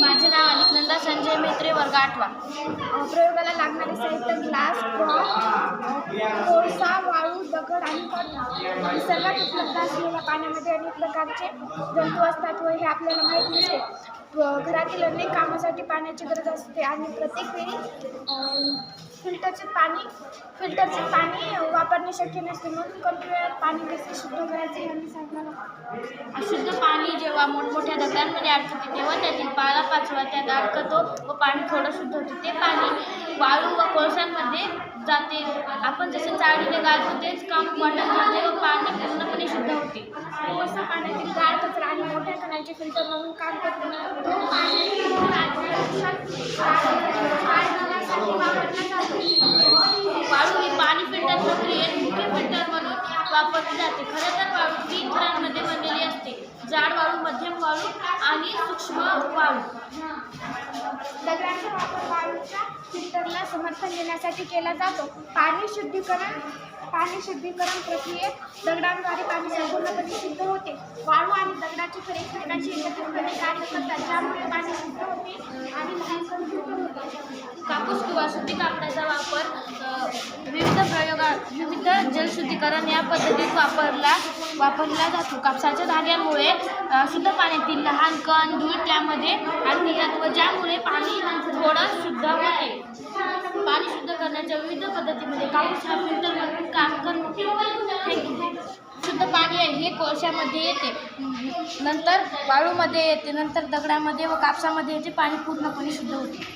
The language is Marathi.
माझे नाव अलकनंदा संजय मेत्रे वर्ग आठवा प्रयोगाला लागणारे साहित्य ग्लास दगड आणि कॉटन निसर्गात उपलब्ध असलेल्या पाण्यामध्ये अनेक प्रकारचे जंतू असतात व हे आपल्याला माहीत नसते. व घरातील अनेक कामासाठी पाण्याची गरज असते आणि प्रत्येक वेळी फिल्टरचे पाणी फिल्टरचे पाणी वापरणे शक्य नसते. म्हणून कमी वेळात पाणी कसे शुद्ध करायचे हे आम्ही सांगणार अशुद्ध पाणी जेव्हा मोठमोठ्या दगडांमध्ये अडकते तेव्हा त्यातील पाला पाचवा त्यात अडकतो व पाणी थोडं शुद्ध होते. ते पाणी वाळू व कोळशांमध्ये जाते. आपण जसे चाळीने घालतो तेच काम वाटत होते व पाणी पूर्णपणे शुद्ध होते. पाण्यातील गाळ कचरा आणि मोठ्या कणांचे फिल्टर म्हणून काम करतो पाणी वाळू ही पाणी फिल्टर प्रक्रियेत मुख्य फिल्टर म्हणून वापरली जाते. खरं तर वाळू तीन थरांमध्ये बनलेली असते. जाड वाळू मध्यम वाळू आणि सूक्ष्म वाळू. दगडांचा वापर वाळूचा फिल्टरला देण्यासाठी केला जातो. पाणी शुद्धीकरण पाणी शुद्धीकरण प्रक्रियेत दगडांद्वारे पाणी संपूर्णपणे शुद्ध होते. वाळू आणि दगडाची खरे एकमेकांशी एकत्रितपणे कार्य करतात. ज्यामुळे पाणी शुद्ध होते आणि होते. कापूस किंवा सुती कापडाचा वापर विविध प्रयोगा विविध जलशुद्धीकरण या पद्धतीत वापरला वापरला जातो. कापसाच्या धाग्यामुळे शुद्ध पाण्यातील लहान कण धूळ त्यामध्ये आणि ज्यामुळे पाणी थोडं शुद्ध होते. शुद्ध विविध पद्धतीमध्ये कापूस हा फिल्टर म्हणून काम करतो शुद्ध पाणी आहे हे कोळशामध्ये येते. नंतर वाळूमध्ये येते नंतर दगडामध्ये व कापसामध्ये येते पाणी पूर्णपणे शुद्ध होते.